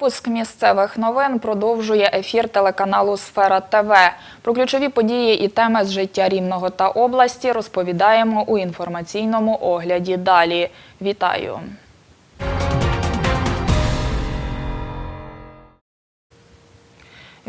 Випуск місцевих новин продовжує ефір телеканалу Сфера ТВ. Про ключові події і теми з життя Рівного та області розповідаємо у інформаційному огляді. Далі вітаю.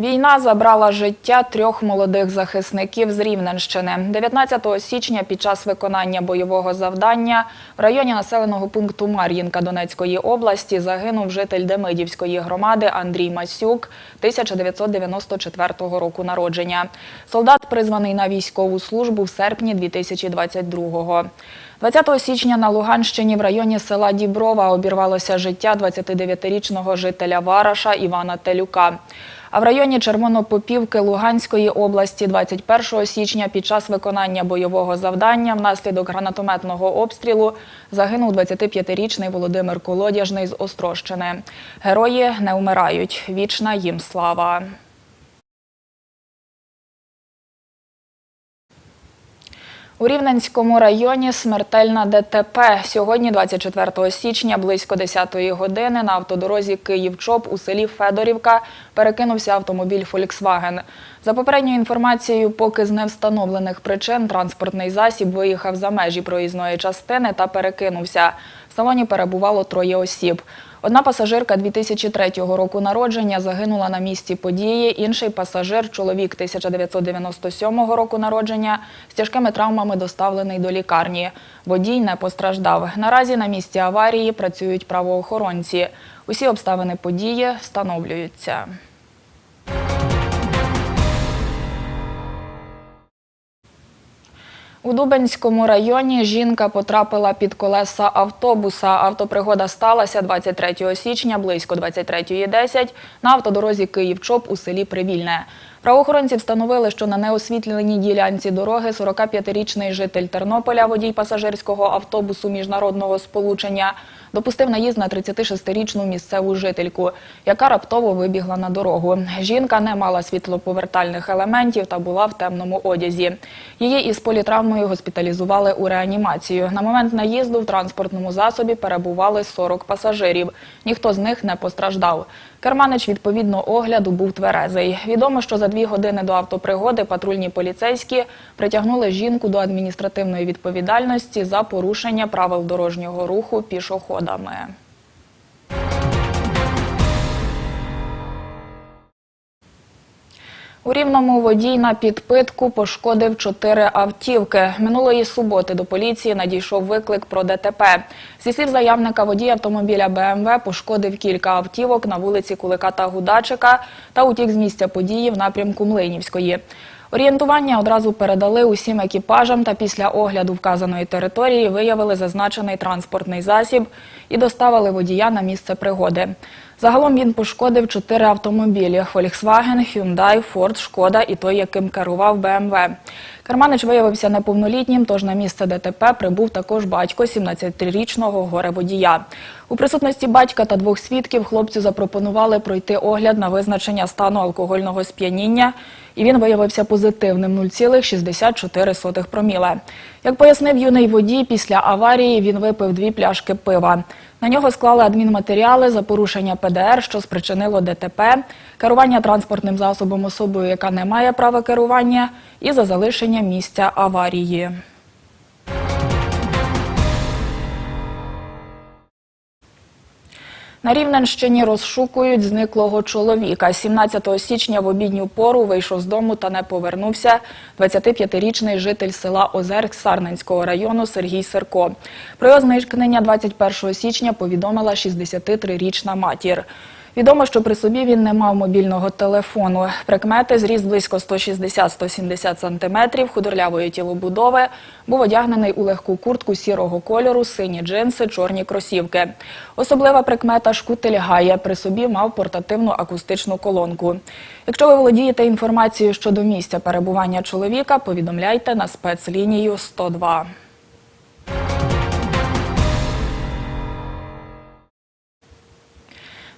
Війна забрала життя трьох молодих захисників з Рівненщини. 19 січня під час виконання бойового завдання в районі населеного пункту Мар'їнка Донецької області загинув житель Демидівської громади Андрій Масюк 1994 року народження. Солдат призваний на військову службу в серпні 2022-го. 20 січня на Луганщині в районі села Діброва обірвалося життя 29-річного жителя Вараша Івана Телюка. А в районі Червонопопівки Луганської області 21 січня під час виконання бойового завдання внаслідок гранатометного обстрілу загинув 25-річний Володимир Колодяжний з Острощини. Герої не вмирають. Вічна їм слава. У Рівненському районі смертельна ДТП. Сьогодні, 24 січня, близько 10-ї години на автодорозі Київ-Чоп у селі Федорівка перекинувся автомобіль «Фольксваген». За попередньою інформацією, поки з невстановлених причин транспортний засіб виїхав за межі проїзної частини та перекинувся. В салоні перебувало троє осіб. Одна пасажирка 2003 року народження загинула на місці події. Інший пасажир, чоловік 1997 року народження, з тяжкими травмами доставлений до лікарні. Водій не постраждав. Наразі на місці аварії працюють правоохоронці. Усі обставини події встановлюються. У Дубенському районі жінка потрапила під колеса автобуса. Автопригода сталася 23 січня близько 23.10 на автодорозі Київ-Чоп у селі Привільне. Правоохоронці встановили, що на неосвітленій ділянці дороги 45-річний житель Тернополя, водій пасажирського автобусу міжнародного сполучення, допустив наїзд на 36-річну місцеву жительку, яка раптово вибігла на дорогу. Жінка не мала світлоповертальних елементів та була в темному одязі. Її із політравмою госпіталізували у реанімацію. На момент наїзду в транспортному засобі перебували 40 пасажирів. Ніхто з них не постраждав. Керманич відповідно огляду був тверезий. Відомо, що за дві години до автопригоди патрульні поліцейські притягнули жінку до адміністративної відповідальності за порушення правил дорожнього руху пішоходами. У Рівному водій на підпитку пошкодив чотири автівки. Минулої суботи до поліції надійшов виклик про ДТП. Зі слів заявника, водій автомобіля БМВ пошкодив кілька автівок на вулиці Кулика та Гудачика та утік з місця події в напрямку Млинівської. Орієнтування одразу передали усім екіпажам та після огляду вказаної території виявили зазначений транспортний засіб і доставили водія на місце пригоди. Загалом він пошкодив чотири автомобілі – Volkswagen, Hyundai, Ford, Шкода і той, яким керував BMW. Керманич виявився неповнолітнім, тож на місце ДТП прибув також батько 17-річного горе-водія. У присутності батька та двох свідків хлопцю запропонували пройти огляд на визначення стану алкогольного сп'яніння, і він виявився позитивним – 0,64 проміле. Як пояснив юний водій, після аварії він випив дві пляшки пива. На нього склали адмінматеріали за порушення ПДР, що спричинило ДТП, керування транспортним засобом особою, яка не має права керування, і за залишення місця аварії. На Рівненщині розшукують зниклого чоловіка. 17 січня в обідню пору вийшов з дому та не повернувся 25-річний житель села Озерк Сарненського району Сергій Серко. Про його зникнення 21 січня повідомила 63-річна матір. Відомо, що при собі він не мав мобільного телефону. Прикмети зріст близько 160-170 сантиметрів, худорлявої тілобудови, був одягнений у легку куртку сірого кольору, сині джинси, чорні кросівки. Особлива прикмета шкутель гає. При собі мав портативну акустичну колонку. Якщо ви володієте інформацією щодо місця перебування чоловіка, повідомляйте на спецлінію 102.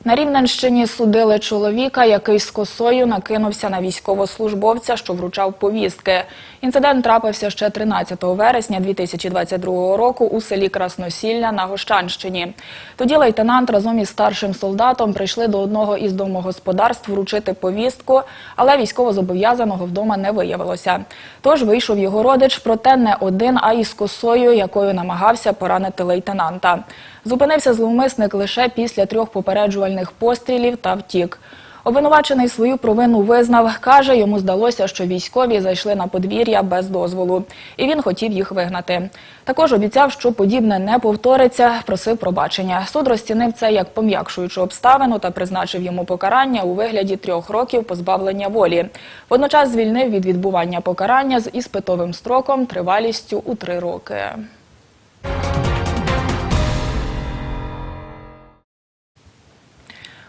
На Рівненщині судили чоловіка, який з косою накинувся на військовослужбовця, що вручав повістки. Інцидент трапився ще 13 вересня 2022 року у селі Красносілля на Гощанщині. Тоді лейтенант разом із старшим солдатом прийшли до одного із домогосподарств вручити повістку, але військовозобов'язаного вдома не виявилося. Тож вийшов його родич, проте не один, а із косою, якою намагався поранити лейтенанта. Зупинився зловмисник лише після трьох попереджувальних пострілів та втік. Обвинувачений свою провину визнав. Каже, йому здалося, що військові зайшли на подвір'я без дозволу, і він хотів їх вигнати. Також обіцяв, що подібне не повториться, просив пробачення. Суд розцінив це як пом'якшуючу обставину та призначив йому покарання у вигляді трьох років позбавлення волі. Водночас звільнив від відбування покарання з іспитовим строком тривалістю у три роки.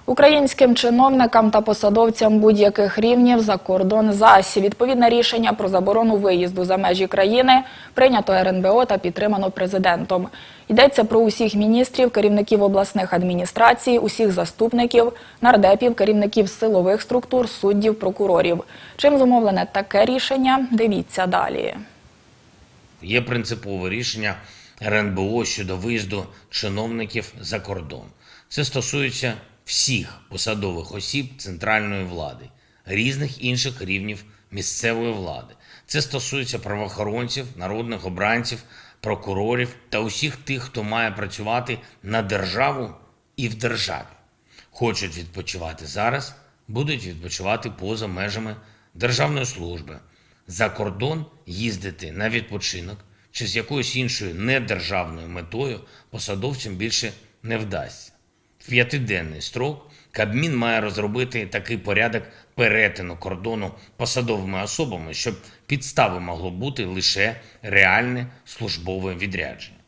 Українським чиновникам та посадовцям будь-яких рівнів за кордон ЗАСі відповідне рішення про заборону виїзду за межі країни прийнято РНБО та підтримано президентом. Йдеться про усіх міністрів, керівників обласних адміністрацій, усіх заступників, нардепів, керівників силових структур, суддів, прокурорів. Чим зумовлене таке рішення? Дивіться далі. Є принципове рішення РНБО щодо виїзду чиновників за кордон. Це стосується всіх посадових осіб центральної влади, різних інших рівнів місцевої влади. Це стосується правоохоронців, народних обранців, прокурорів та усіх тих, хто має працювати на державу і в державі. Хочуть відпочивати зараз, будуть відпочивати поза межами державної служби. За кордон їздити на відпочинок чи з якоюсь іншою недержавною метою посадовцям більше не вдасться. П'ятиденний строк Кабмін має розробити такий порядок перетину кордону посадовими особами, щоб підстави могло бути лише реальне службове відрядження.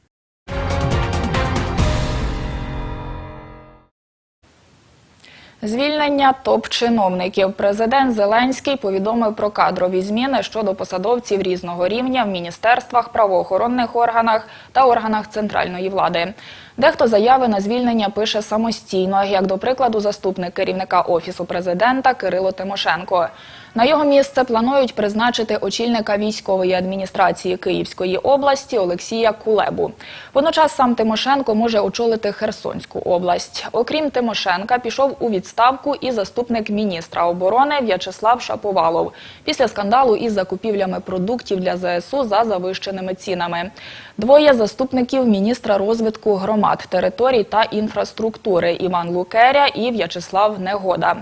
Звільнення топ-чиновників. Президент Зеленський повідомив про кадрові зміни щодо посадовців різного рівня в міністерствах, правоохоронних органах та органах центральної влади. Дехто заяви на звільнення пише самостійно, як до прикладу, заступник керівника офісу президента Кирило Тимошенко. На його місце планують призначити очільника військової адміністрації Київської області Олексія Кулебу. Водночас сам Тимошенко може очолити Херсонську область. Окрім Тимошенка, пішов у відставку і заступник міністра оборони В'ячеслав Шаповалов після скандалу із закупівлями продуктів для ЗСУ за завищеними цінами. Двоє заступників міністра розвитку громад, територій та інфраструктури Іван Лукеря і В'ячеслав Негода.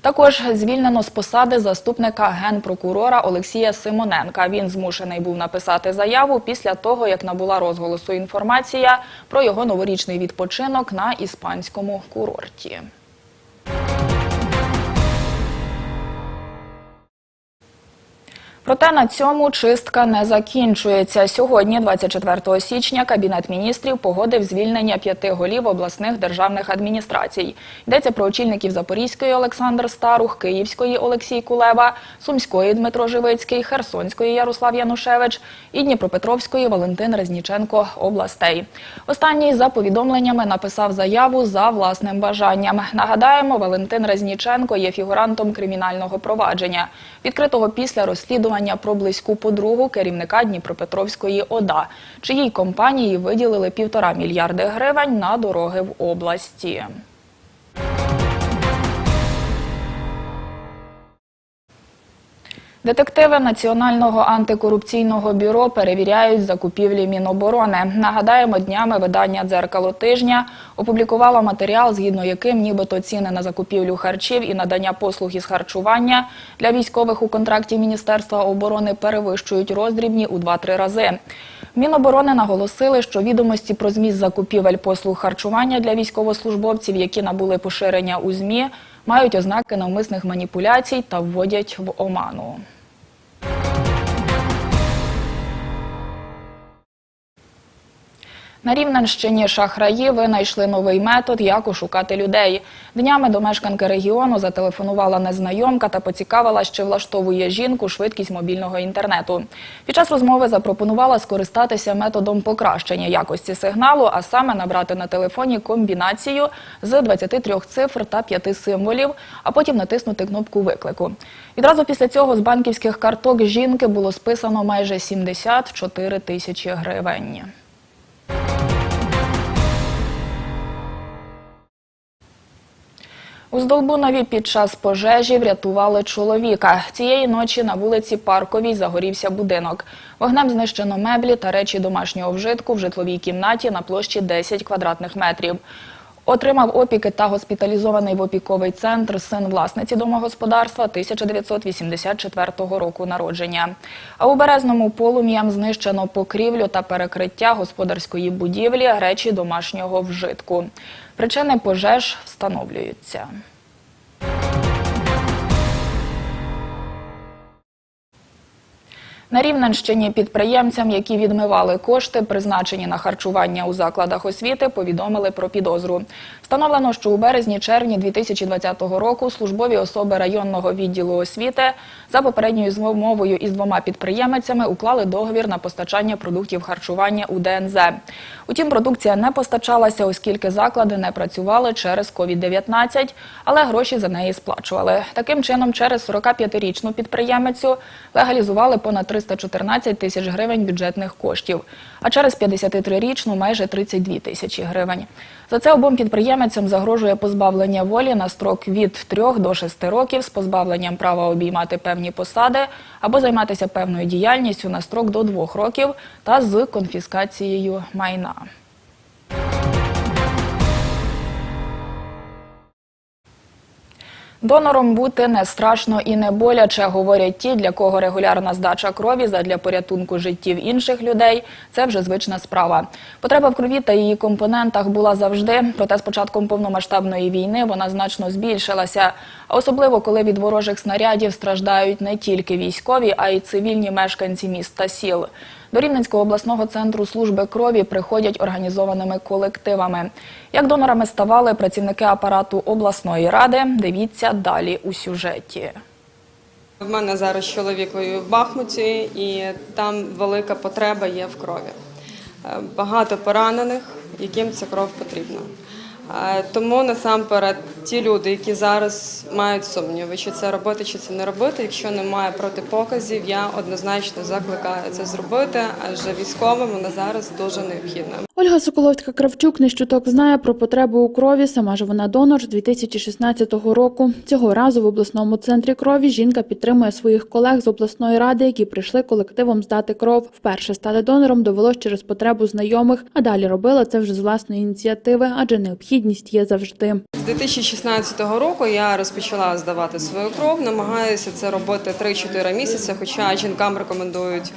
Також звільнено з посади заступника генпрокурора Олексія Симоненка. Він змушений був написати заяву після того, як набула розголосу інформація про його новорічний відпочинок на іспанському курорті. Проте на цьому чистка не закінчується. Сьогодні, 24 січня, Кабінет міністрів погодив звільнення п'яти голів обласних державних адміністрацій. Йдеться про очільників Запорізької Олександр Старух, Київської Олексій Кулеба, Сумської Дмитро Живицький, Херсонської Ярослав Янушевич і Дніпропетровської Валентин Резніченко областей. Останній за повідомленнями написав заяву за власним бажанням. Нагадаємо, Валентин Резніченко є фігурантом кримінального провадження, відкритого після розслідування про близьку подругу керівника Дніпропетровської ОДА, чиїй компанії виділили півтора мільярди гривень на дороги в області. Детективи Національного антикорупційного бюро перевіряють закупівлі Міноборони. Нагадаємо, днями видання «Дзеркало тижня» опублікувало матеріал, згідно яким нібито ціни на закупівлю харчів і надання послуг із харчування для військових у контракті Міністерства оборони перевищують роздрібні у 2-3 рази. Міноборони наголосили, що відомості про зміст закупівель послуг харчування для військовослужбовців, які набули поширення у ЗМІ, мають ознаки навмисних маніпуляцій та вводять в оману. На Рівненщині шахраї винайшли новий метод, як ошукати людей. Днями до мешканки регіону зателефонувала незнайомка та поцікавила, чи влаштовує жінку швидкість мобільного інтернету. Під час розмови запропонувала скористатися методом покращення якості сигналу, а саме набрати на телефоні комбінацію з 23 цифр та 5 символів, а потім натиснути кнопку виклику. Відразу після цього з банківських карток жінки було списано майже 74 тисячі гривень. У Здолбунові під час пожежі врятували чоловіка. Цієї ночі на вулиці Парковій загорівся будинок. Вогнем знищено меблі та речі домашнього вжитку в житловій кімнаті на площі 10 квадратних метрів. Отримав опіки та госпіталізований в опіковий центр син власниці домогосподарства 1984 року народження. А у Березному полум'ям знищено покрівлю та перекриття господарської будівлі, речі домашнього вжитку. Причини пожеж встановлюються. На Рівненщині підприємцям, які відмивали кошти, призначені на харчування у закладах освіти, повідомили про підозру. Встановлено, що у березні-червні 2020 року службові особи районного відділу освіти за попередньою змовою із двома підприємцями уклали договір на постачання продуктів харчування у ДНЗ. Утім, продукція не постачалася, оскільки заклади не працювали через COVID-19, але гроші за неї сплачували. Таким чином, через 45-річну підприємицю легалізували понад 314 тисяч гривень бюджетних коштів, а через 53-річну – майже 32 тисячі гривень. За це обом підприємцям загрожує позбавлення волі на строк від 3 до 6 років з позбавленням права обіймати певні посади або займатися певною діяльністю на строк до 2 років та з конфіскацією майна. Донором бути не страшно і не боляче, говорять ті, для кого регулярна здача крові задля порятунку життів інших людей це вже звична справа. Потреба в крові та її компонентах була завжди, проте з початком повномасштабної війни вона значно збільшилася. А особливо коли від ворожих снарядів страждають не тільки військові, а й цивільні мешканці міст та сіл. До Рівненського обласного центру служби крові приходять організованими колективами. Як донорами ставали працівники апарату обласної ради, дивіться далі у сюжеті. В мене зараз чоловік в Бахмуті, і там велика потреба є в крові. Е, Багато поранених, яким ця кров потрібна. Тому насамперед ті люди, які зараз мають сумніви, чи це робити, чи це не робити, якщо немає протипоказів, я однозначно закликаю це зробити, адже військовим вона зараз дуже необхідна. Ольга Соколовська Кравчук не щуток знає про потребу у крові. Сама ж вона донор з 2016 року. Цього разу в обласному центрі крові жінка підтримує своїх колег з обласної ради, які прийшли колективом здати кров. Вперше стати донором довелось через потребу знайомих, а далі робила це вже з власної ініціативи, адже необхідність є завжди. З 2016 року я розпочала здавати свою кров. Намагаюся це робити 3-4 місяці, хоча жінкам рекомендують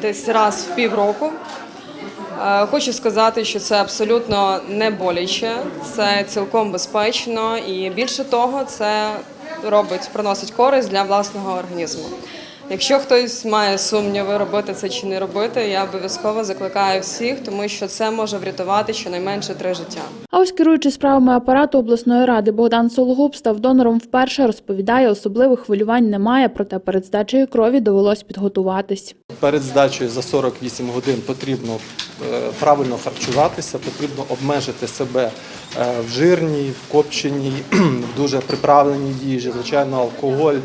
десь раз в півроку. Е, Хочу сказати, що це абсолютно не боляче, це цілком безпечно і більше того, це робить, приносить користь для власного організму. Якщо хтось має сумніви, робити це чи не робити, я обов'язково закликаю всіх, тому що це може врятувати щонайменше три життя. А ось керуючи справами апарату обласної ради Богдан Сологуб став донором вперше. Розповідає, особливих хвилювань немає, проте перед здачею крові довелось підготуватись. Перед здачею за 48 годин потрібно е, правильно харчуватися, потрібно обмежити себе е, в жирній, в копченій, в дуже приправленій їжі. Звичайно, алкоголь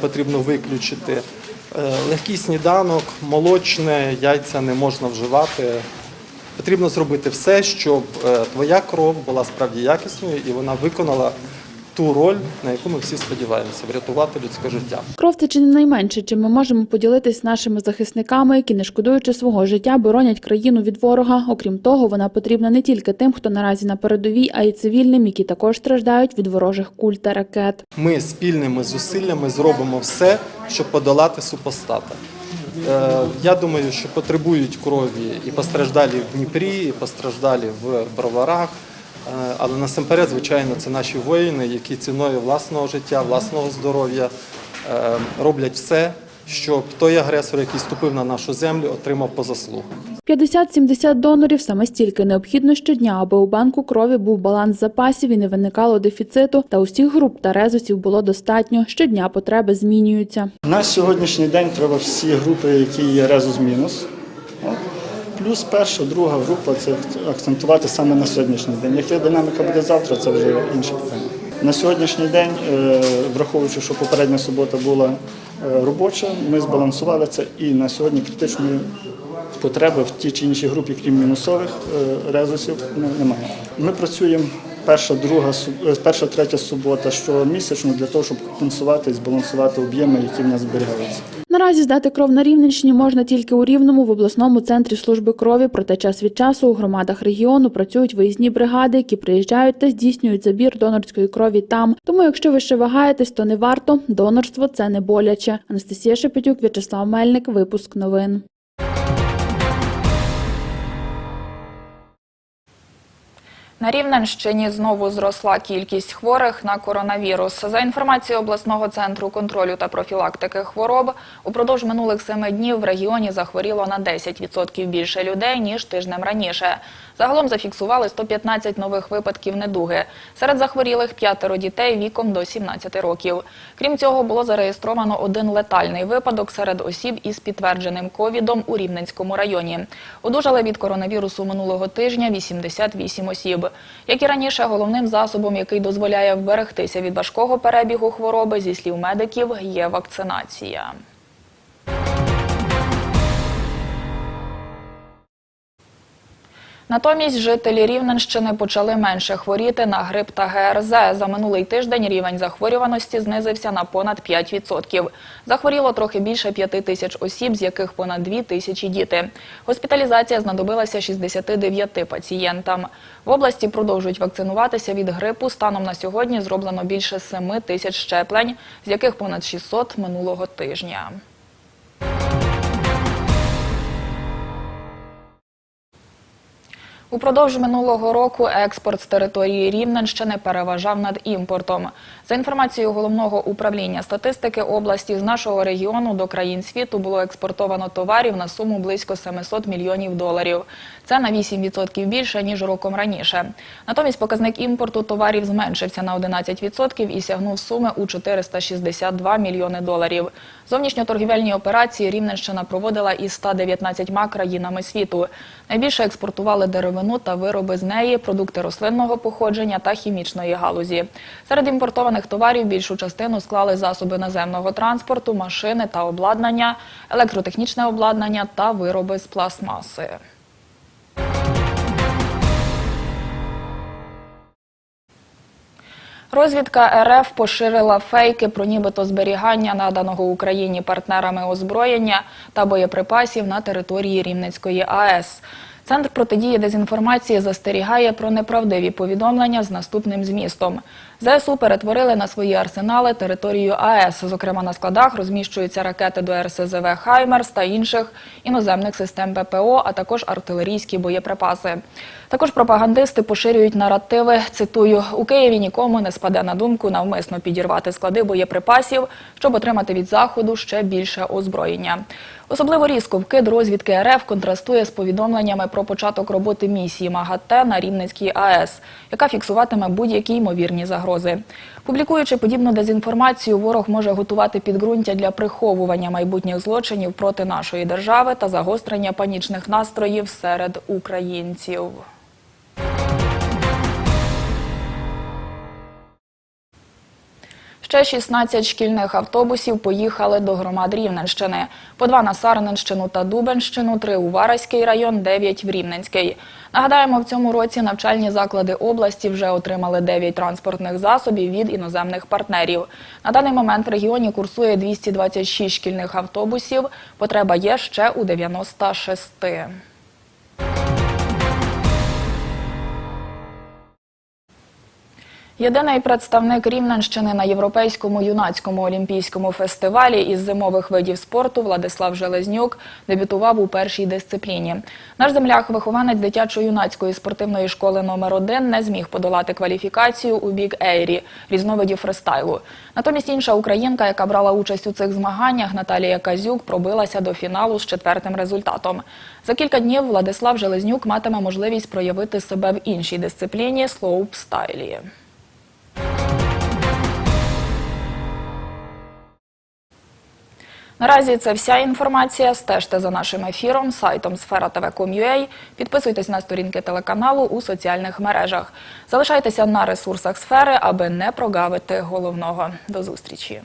потрібно виключити. Е, Легкий сніданок, молочне, яйця не можна вживати. Потрібно зробити все, щоб е, твоя кров була справді якісною і вона виконала ту роль, на яку ми всі сподіваємося врятувати людське життя. Кров це чи не найменше, чим ми можемо поділитись з нашими захисниками, які, не шкодуючи свого життя, боронять країну від ворога. Окрім того, вона потрібна не тільки тим, хто наразі на передовій, а й цивільним, які також страждають від ворожих куль та ракет. Ми спільними зусиллями зробимо все, щоб подолати супостата. Е, Я думаю, що потребують крові і постраждалі в Дніпрі, і постраждалі в Броварах. Е, Але насамперед, звичайно, це наші воїни, які ціною власного життя, власного здоров'я е, роблять все, щоб той агресор, який ступив на нашу землю, отримав по заслугах. 50-70 донорів саме стільки необхідно щодня, аби у банку крові був баланс запасів і не виникало дефіциту. Та усіх груп та резусів було достатньо. Щодня потреби змінюються. На сьогоднішній день треба всі групи, які є резус мінус. Плюс перша, друга група це акцентувати саме на сьогоднішній день. Яка динаміка буде завтра, це вже інше питання. На сьогоднішній день, е, враховуючи, що попередня субота була е, робоча, ми збалансували це і на сьогодні критичної потреби в тій чи іншій групі, крім мінусових е, резусів, немає. Ми працюємо перша, друга, перша, третя субота щомісячно для того, щоб компенсувати і збалансувати об'єми, які в нас зберігаються. Наразі здати кров на Рівненщині можна тільки у Рівному в обласному центрі служби крові. Проте час від часу у громадах регіону працюють виїзні бригади, які приїжджають та здійснюють забір донорської крові там. Тому, якщо ви ще вагаєтесь, то не варто. Донорство це не боляче. Анастасія Шепетюк, В'ячеслав Мельник. Випуск новин. На Рівненщині знову зросла кількість хворих на коронавірус. За інформацією обласного центру контролю та профілактики хвороб, упродовж минулих семи днів в регіоні захворіло на 10% більше людей ніж тижнем раніше. Загалом зафіксували 115 нових випадків недуги. Серед захворілих п'ятеро дітей віком до 17 років. Крім цього, було зареєстровано один летальний випадок серед осіб із підтвердженим ковідом у Рівненському районі. Одужали від коронавірусу минулого тижня 88 осіб. Як і раніше, головним засобом, який дозволяє вберегтися від важкого перебігу хвороби, зі слів медиків, є вакцинація. Натомість жителі Рівненщини почали менше хворіти на грип та ГРЗ. За минулий тиждень рівень захворюваності знизився на понад 5%. Захворіло трохи більше 5 тисяч осіб, з яких понад 2 тисячі діти. Госпіталізація знадобилася 69 пацієнтам. В області продовжують вакцинуватися від грипу. Станом на сьогодні зроблено більше 7 тисяч щеплень, з яких понад 600 минулого тижня. Упродовж минулого року експорт з території Рівненщини переважав над імпортом. За інформацією головного управління статистики області, з нашого регіону до країн світу було експортовано товарів на суму близько 700 мільйонів доларів. Це на 8% більше ніж роком раніше. Натомість показник імпорту товарів зменшився на 11% і сягнув суми у 462 мільйони доларів. Зовнішньоторгівельні операції Рівненщина проводила із 119 країнами світу. Найбільше експортували деревину та вироби з неї, продукти рослинного походження та хімічної галузі. Серед імпортованих товарів більшу частину склали засоби наземного транспорту, машини та обладнання, електротехнічне обладнання та вироби з пластмаси. Розвідка РФ поширила фейки про нібито зберігання наданого Україні партнерами озброєння та боєприпасів на території Рівненської АЕС. Центр протидії дезінформації застерігає про неправдиві повідомлення з наступним змістом. ЗСУ перетворили на свої арсенали територію АЕС. Зокрема, на складах розміщуються ракети до РСЗВ «Хаймерс» та інших іноземних систем ППО, а також артилерійські боєприпаси. Також пропагандисти поширюють наративи. Цитую: у Києві нікому не спаде на думку навмисно підірвати склади боєприпасів, щоб отримати від заходу ще більше озброєння. Особливо різко вкид розвідки РФ контрастує з повідомленнями про початок роботи місії МАГАТЕ на Рівненській АЕС, яка фіксуватиме будь-які ймовірні загрози. Публікуючи подібну дезінформацію, ворог може готувати підґрунтя для приховування майбутніх злочинів проти нашої держави та загострення панічних настроїв серед українців. Ще 16 шкільних автобусів поїхали до громад Рівненщини. По два на Сарненщину та Дубенщину, три у Вараський район, 9 в Рівненський. Нагадаємо, в цьому році навчальні заклади області вже отримали 9 транспортних засобів від іноземних партнерів. На даний момент в регіоні курсує 226 шкільних автобусів. Потреба є ще у 96. Єдиний представник Рівненщини на Європейському юнацькому олімпійському фестивалі із зимових видів спорту Владислав Железнюк дебютував у першій дисципліні. Наш земляк, вихованець дитячо-юнацької спортивної школи номер 1 не зміг подолати кваліфікацію у бік ейрі різновидів фристайлу. Натомість інша українка, яка брала участь у цих змаганнях, Наталія Казюк, пробилася до фіналу з четвертим результатом. За кілька днів Владислав Железнюк матиме можливість проявити себе в іншій дисципліні слоупстайлі. Наразі це вся інформація. Стежте за нашим ефіром, сайтом сфера.тв.com.ua. Підписуйтесь на сторінки телеканалу у соціальних мережах. Залишайтеся на ресурсах сфери, аби не прогавити головного. До зустрічі.